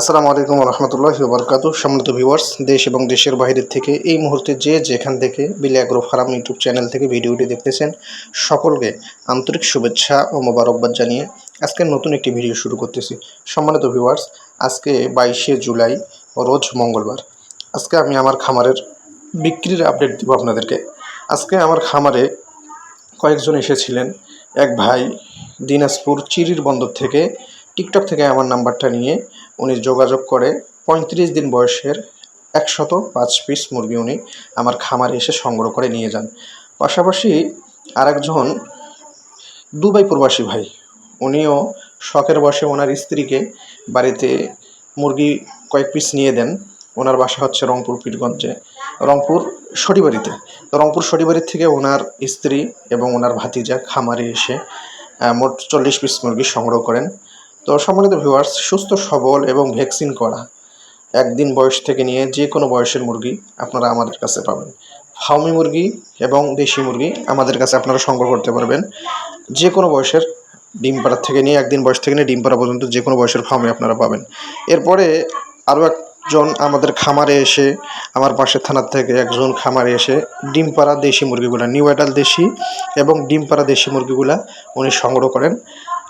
আসসালামু আলাইকুম রহমতুল্লাহ বরকাত সম্মানিত ভিউয়ার্স দেশ এবং দেশের বাইরের থেকে এই মুহূর্তে যে যেখান থেকে বিলে ফার্ম ইউটিউব চ্যানেল থেকে ভিডিওটি দেখতেছেন, সকলকে আন্তরিক শুভেচ্ছা ও মোবারকবাদ জানিয়ে আজকে নতুন একটি ভিডিও শুরু করতেছি। সম্মানিত ভিউয়ার্স আজকে বাইশে জুলাই, রোজ মঙ্গলবার। আজকে আমি আমার খামারের বিক্রির আপডেট দেবো আপনাদেরকে। আজকে আমার খামারে কয়েকজন এসেছিলেন। এক ভাই দিনাজপুর চিরির বন্দর থেকে টিকটক থেকে আমার নাম্বারটা নিয়ে উনি যোগাযোগ করে পঁয়ত্রিশ দিন বয়সের একশত পাঁচ পিস মুরগি উনি আমার খামারে এসে সংগ্রহ করে নিয়ে যান। পাশাপাশি আরেকজন দুবাই প্রবাসী ভাই, উনিও শখের বসে ওনার স্ত্রীকে বাড়িতে মুরগি কয়েক পিস নিয়ে দেন। ওনার বাসা হচ্ছে রংপুর পীরগঞ্জে। রংপুর সটিবাড়িতে। তো রংপুর সটিবাড়ির থেকে ওনার স্ত্রী এবং ওনার ভাতিজা খামারে এসে মোট চল্লিশ পিস মুরগি সংগ্রহ করেন। তো সম্মানিত ভিউয়ার্স সুস্থ, সবল এবং ভ্যাকসিন করা একদিন বয়স থেকে নিয়ে যে কোনো বয়সের মুরগি আপনারা আমাদের কাছে পাবেন। ফাউমি মুরগি এবং দেশি মুরগি আমাদের কাছে আপনারা সংগ্রহ করতে পারবেন। যে কোনো বয়সের ডিম পাড়ার থেকে নিয়ে একদিন বয়স থেকে নিয়ে ডিম পাড়া পর্যন্ত যে কোনো বয়সের ফার্মে আপনারা পাবেন। এরপরে আরও একজন আমাদের খামারে এসে, আমার পাশের থানার থেকে একজন খামারে এসে ডিম পাড়া দেশি মুরগিগুলা নিউ অ্যাডাল দেশি এবং ডিম পাড়া দেশি মুরগিগুলা উনি সংগ্রহ করেন।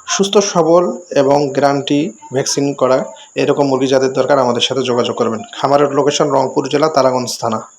সুস্থ, সবল এবং গ্রান্টি ভ্যাকসিন করা এরকম মুরগি যাদের দরকার। আমাদের সাথে যোগাযোগ করবেন। খামারের লোকেশন রংপুর জেলা, তারাগঞ্জ থানা।